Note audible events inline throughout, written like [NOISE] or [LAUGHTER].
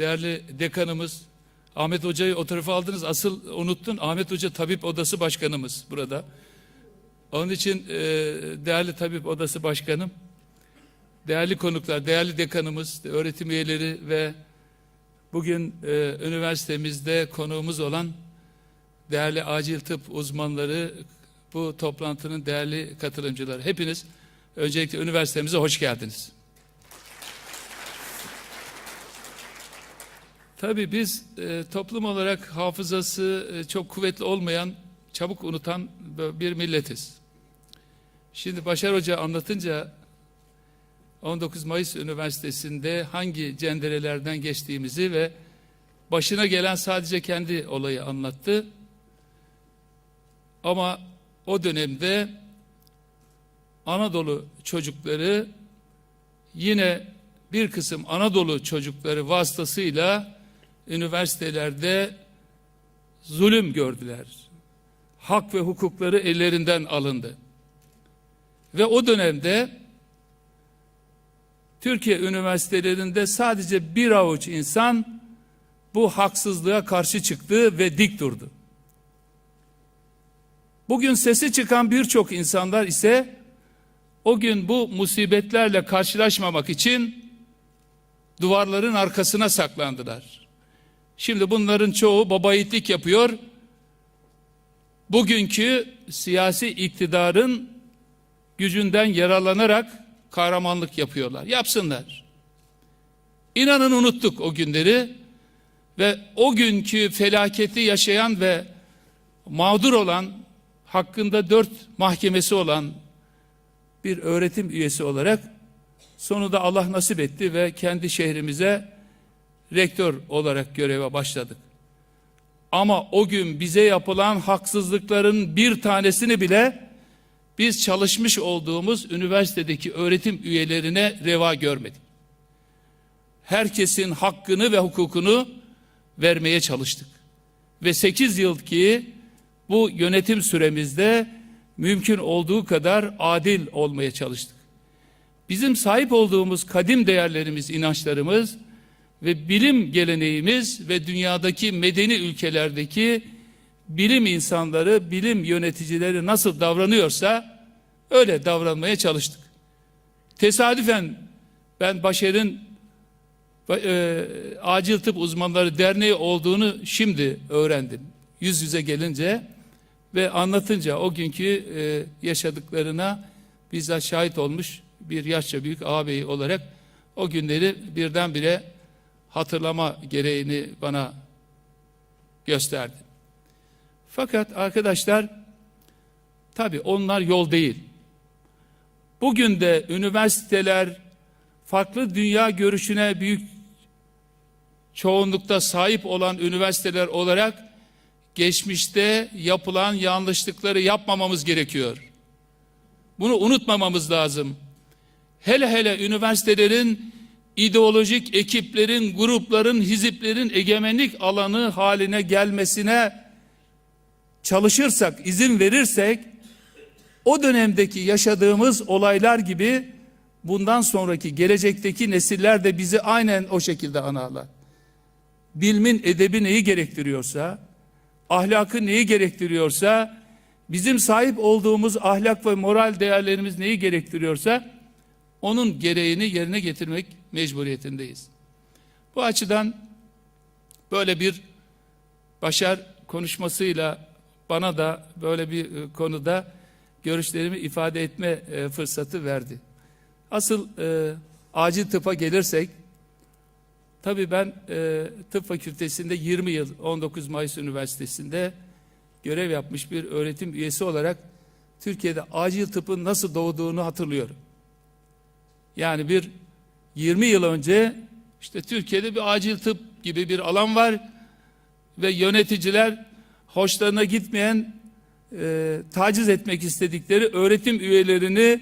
değerli dekanımız Ahmet Hoca'yı o tarafa aldınız. Asıl unuttun. Ahmet Hoca Tabip Odası Başkanımız burada. Onun için e, değerli Tabip Odası Başkanım, değerli konuklar, değerli dekanımız, öğretim üyeleri ve bugün e, üniversitemizde konuğumuz olan değerli acil tıp uzmanları, bu toplantının değerli katılımcıları. Hepiniz öncelikle üniversitemize hoş geldiniz. Tabii biz e, toplum olarak hafızası e, çok kuvvetli olmayan, çabuk unutan bir milletiz. Şimdi Başar Hoca anlatınca 19 Mayıs Üniversitesi'nde hangi cenderelerden geçtiğimizi ve başına gelen sadece kendi olayı anlattı. Ama o dönemde Anadolu çocukları yine bir kısım Anadolu çocukları vasıtasıyla üniversitelerde zulüm gördüler. Hak ve hukukları ellerinden alındı. Ve o dönemde Türkiye üniversitelerinde sadece bir avuç insan bu haksızlığa karşı çıktı ve dik durdu. Bugün sesi çıkan birçok insanlar ise o gün bu musibetlerle karşılaşmamak için duvarların arkasına saklandılar. Şimdi bunların çoğu babayitlik yapıyor. Bugünkü siyasi iktidarın gücünden yararlanarak kahramanlık yapıyorlar. Yapsınlar. İnanın unuttuk o günleri ve o günkü felaketi yaşayan ve mağdur olan hakkında dört mahkemesi olan bir öğretim üyesi olarak sonunda Allah nasip etti ve kendi şehrimize rektör olarak göreve başladık. Ama o gün bize yapılan haksızlıkların bir tanesini bile biz çalışmış olduğumuz üniversitedeki öğretim üyelerine reva görmedik. Herkesin hakkını ve hukukunu vermeye çalıştık. Ve 8 yıl ki bu yönetim süremizde mümkün olduğu kadar adil olmaya çalıştık. Bizim sahip olduğumuz kadim değerlerimiz, inançlarımız ve bilim geleneğimiz ve dünyadaki medeni ülkelerdeki bilim insanları, bilim yöneticileri nasıl davranıyorsa öyle davranmaya çalıştık. Tesadüfen ben Başer'in e, Acil Tıp Uzmanları Derneği olduğunu şimdi öğrendim. Yüz yüze gelince ve anlatınca o günkü e, yaşadıklarına bizzat şahit olmuş bir yaşça büyük ağabey olarak o günleri birdenbire hatırlama gereğini bana gösterdi. Fakat arkadaşlar tabi onlar yol değil. Bugün de üniversiteler farklı dünya görüşüne büyük çoğunlukta sahip olan üniversiteler olarak geçmişte yapılan yanlışlıkları yapmamamız gerekiyor. Bunu unutmamamız lazım. Hele hele üniversitelerin ideolojik ekiplerin, grupların, hiziplerin egemenlik alanı haline gelmesine çalışırsak, izin verirsek o dönemdeki yaşadığımız olaylar gibi bundan sonraki gelecekteki nesiller de bizi aynen o şekilde anarlar. Bilmin edebi neyi gerektiriyorsa, ahlakı neyi gerektiriyorsa, bizim sahip olduğumuz ahlak ve moral değerlerimiz neyi gerektiriyorsa, onun gereğini yerine getirmek mecburiyetindeyiz. Bu açıdan böyle bir başar konuşmasıyla bana da böyle bir e, konuda görüşlerimi ifade etme e, fırsatı verdi. Asıl e, acil tıpa gelirsek, tabii ben e, tıp fakültesinde 20 yıl 19 Mayıs Üniversitesi'nde görev yapmış bir öğretim üyesi olarak Türkiye'de acil tıpın nasıl doğduğunu hatırlıyorum. Yani bir 20 yıl önce işte Türkiye'de bir acil tıp gibi bir alan var ve yöneticiler hoşlarına gitmeyen e, taciz etmek istedikleri öğretim üyelerini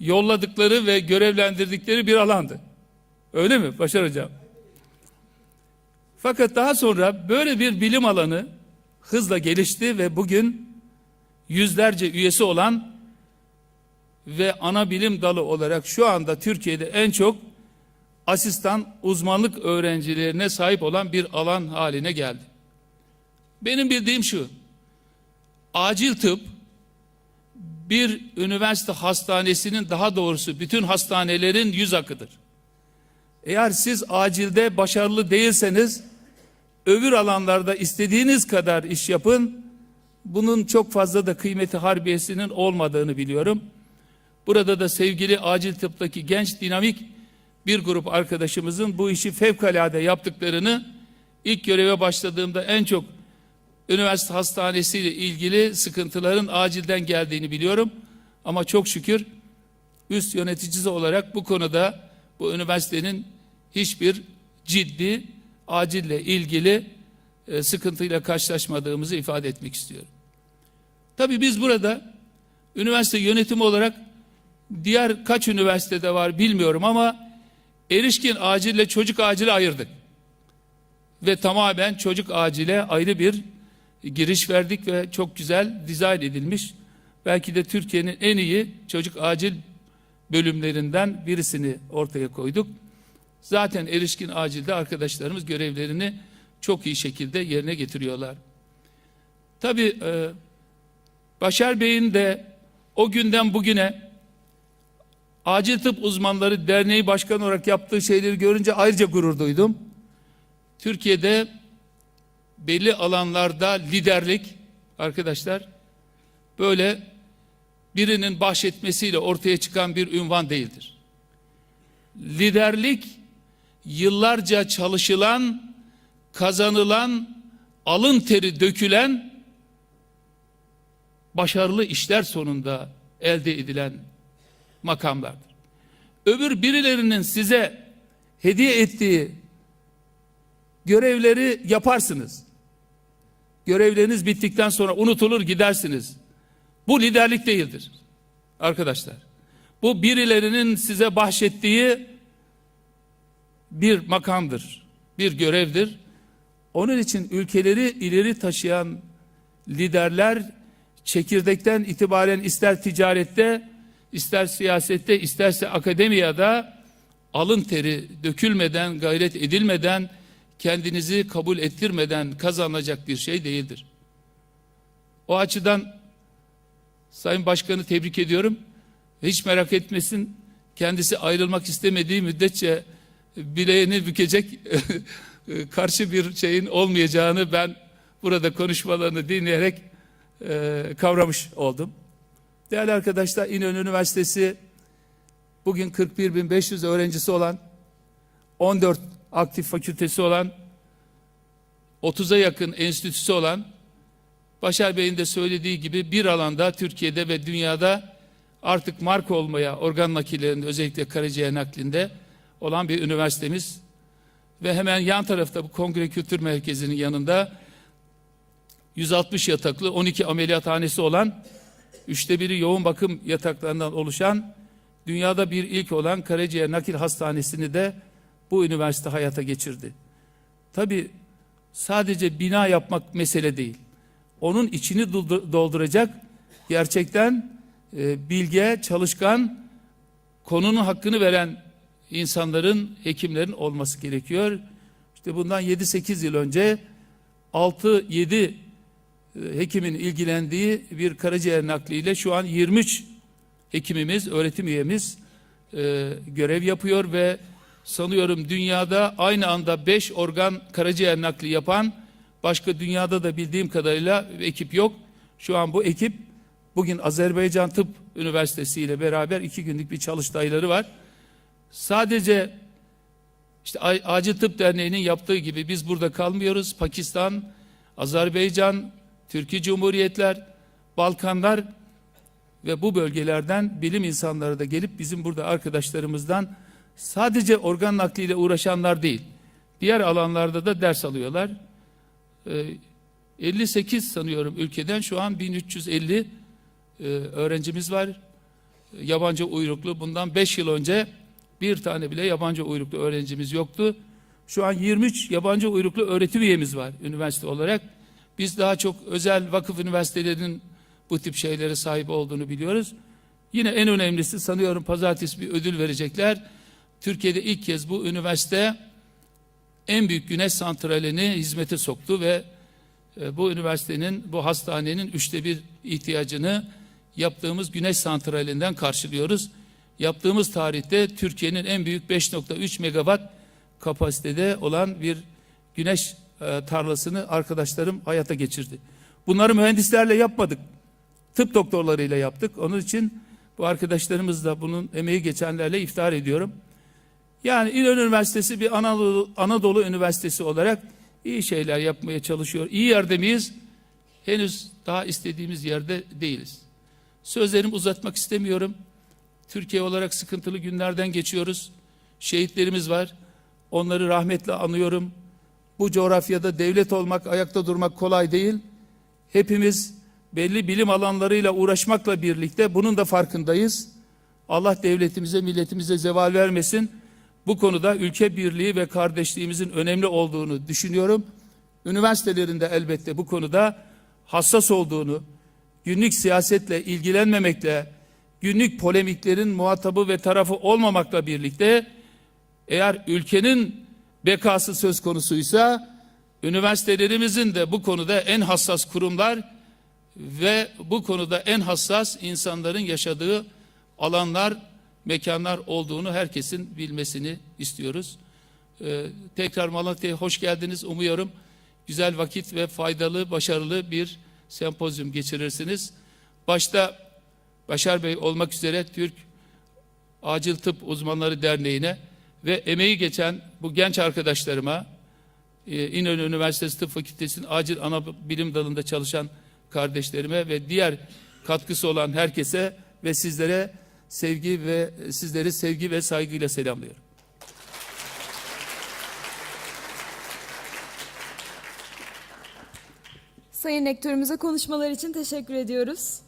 yolladıkları ve görevlendirdikleri bir alandı. Öyle mi Başar? Fakat daha sonra böyle bir bilim alanı hızla gelişti ve bugün yüzlerce üyesi olan ve ana bilim dalı olarak şu anda Türkiye'de en çok asistan uzmanlık öğrencilerine sahip olan bir alan haline geldi. Benim bildiğim şu. Acil tıp bir üniversite hastanesinin daha doğrusu bütün hastanelerin yüz akıdır. Eğer siz acilde başarılı değilseniz öbür alanlarda istediğiniz kadar iş yapın. Bunun çok fazla da kıymeti harbiyesinin olmadığını biliyorum. Burada da sevgili acil tıptaki genç dinamik bir grup arkadaşımızın bu işi fevkalade yaptıklarını ilk göreve başladığımda en çok üniversite hastanesiyle ilgili sıkıntıların acilden geldiğini biliyorum. Ama çok şükür üst yöneticisi olarak bu konuda bu üniversitenin hiçbir ciddi acille ilgili e, sıkıntıyla karşılaşmadığımızı ifade etmek istiyorum. Tabii biz burada üniversite yönetimi olarak diğer kaç üniversitede var bilmiyorum ama erişkin acille çocuk acili ayırdık. Ve tamamen çocuk acile ayrı bir giriş verdik ve çok güzel dizayn edilmiş. Belki de Türkiye'nin en iyi çocuk acil bölümlerinden birisini ortaya koyduk. Zaten erişkin acilde arkadaşlarımız görevlerini çok iyi şekilde yerine getiriyorlar. Tabii e, Başar Bey'in de o günden bugüne Acil Tıp Uzmanları Derneği Başkanı olarak yaptığı şeyleri görünce ayrıca gurur duydum. Türkiye'de belli alanlarda liderlik arkadaşlar böyle birinin bahşetmesiyle ortaya çıkan bir ünvan değildir. Liderlik yıllarca çalışılan, kazanılan, alın teri dökülen başarılı işler sonunda elde edilen makamlardır. Öbür birilerinin size hediye ettiği görevleri yaparsınız. Görevleriniz bittikten sonra unutulur gidersiniz. Bu liderlik değildir arkadaşlar. Bu birilerinin size bahşettiği bir makamdır, bir görevdir. Onun için ülkeleri ileri taşıyan liderler çekirdekten itibaren ister ticarette, ister siyasette, isterse akademiyada alın teri dökülmeden, gayret edilmeden, kendinizi kabul ettirmeden kazanılacak bir şey değildir. O açıdan Sayın Başkanı tebrik ediyorum. Hiç merak etmesin. Kendisi ayrılmak istemediği müddetçe bileğini bükecek [LAUGHS] karşı bir şeyin olmayacağını ben burada konuşmalarını dinleyerek e, kavramış oldum. Değerli arkadaşlar İnönü Üniversitesi bugün 41.500 öğrencisi olan 14 aktif fakültesi olan 30'a yakın enstitüsü olan Başar Bey'in de söylediği gibi bir alanda Türkiye'de ve dünyada artık marka olmaya organ nakillerinde özellikle karaciğer naklinde olan bir üniversitemiz. Ve hemen yan tarafta bu Kongre Kültür Merkezi'nin yanında 160 yataklı 12 ameliyathanesi olan üçte biri yoğun bakım yataklarından oluşan dünyada bir ilk olan karaciğer nakil hastanesini de bu üniversite hayata geçirdi. Tabi sadece bina yapmak mesele değil. Onun içini dolduracak gerçekten e, bilge, çalışkan, konunun hakkını veren insanların, hekimlerin olması gerekiyor. İşte bundan 7-8 yıl önce 6-7 e, hekimin ilgilendiği bir karaciğer nakliyle şu an 23 hekimimiz, öğretim üyemiz e, görev yapıyor ve sanıyorum dünyada aynı anda 5 organ karaciğer nakli yapan başka dünyada da bildiğim kadarıyla ekip yok. Şu an bu ekip bugün Azerbaycan Tıp Üniversitesi ile beraber iki günlük bir çalıştayları var. Sadece işte Acil Tıp Derneği'nin yaptığı gibi biz burada kalmıyoruz. Pakistan, Azerbaycan, Türkiye Cumhuriyetler, Balkanlar ve bu bölgelerden bilim insanları da gelip bizim burada arkadaşlarımızdan sadece organ nakliyle uğraşanlar değil, diğer alanlarda da ders alıyorlar. Ee, 58 sanıyorum ülkeden şu an 1350 e, öğrencimiz var. Yabancı uyruklu. Bundan 5 yıl önce bir tane bile yabancı uyruklu öğrencimiz yoktu. Şu an 23 yabancı uyruklu öğretim üyemiz var üniversite olarak. Biz daha çok özel vakıf üniversitelerinin bu tip şeylere sahip olduğunu biliyoruz. Yine en önemlisi sanıyorum pazartesi bir ödül verecekler. Türkiye'de ilk kez bu üniversite en büyük güneş santralini hizmete soktu ve e, bu üniversitenin, bu hastanenin üçte bir ihtiyacını yaptığımız güneş santralinden karşılıyoruz. Yaptığımız tarihte Türkiye'nin en büyük 5.3 megawatt kapasitede olan bir güneş e, tarlasını arkadaşlarım hayata geçirdi. Bunları mühendislerle yapmadık. Tıp doktorlarıyla yaptık. Onun için bu arkadaşlarımız da bunun emeği geçenlerle iftihar ediyorum. Yani İnönü Üniversitesi bir Anadolu, Anadolu Üniversitesi olarak iyi şeyler yapmaya çalışıyor. İyi yerde miyiz? Henüz daha istediğimiz yerde değiliz. Sözlerimi uzatmak istemiyorum. Türkiye olarak sıkıntılı günlerden geçiyoruz. Şehitlerimiz var. Onları rahmetle anıyorum. Bu coğrafyada devlet olmak, ayakta durmak kolay değil. Hepimiz belli bilim alanlarıyla uğraşmakla birlikte bunun da farkındayız. Allah devletimize, milletimize zeval vermesin. Bu konuda ülke birliği ve kardeşliğimizin önemli olduğunu düşünüyorum. Üniversitelerinde elbette bu konuda hassas olduğunu, günlük siyasetle ilgilenmemekle, günlük polemiklerin muhatabı ve tarafı olmamakla birlikte eğer ülkenin bekası söz konusuysa üniversitelerimizin de bu konuda en hassas kurumlar ve bu konuda en hassas insanların yaşadığı alanlar, mekanlar olduğunu herkesin bilmesini istiyoruz. Ee, tekrar Malatya'ya hoş geldiniz. Umuyorum güzel vakit ve faydalı, başarılı bir sempozyum geçirirsiniz. Başta Başar Bey olmak üzere Türk Acil Tıp Uzmanları Derneği'ne ve emeği geçen bu genç arkadaşlarıma, e, İnönü Üniversitesi Tıp Fakültesi'nin acil ana bilim dalında çalışan kardeşlerime ve diğer katkısı olan herkese ve sizlere sevgi ve sizleri sevgi ve saygıyla selamlıyorum. Sayın Rektörümüze konuşmalar için teşekkür ediyoruz.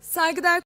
Saygıdeğer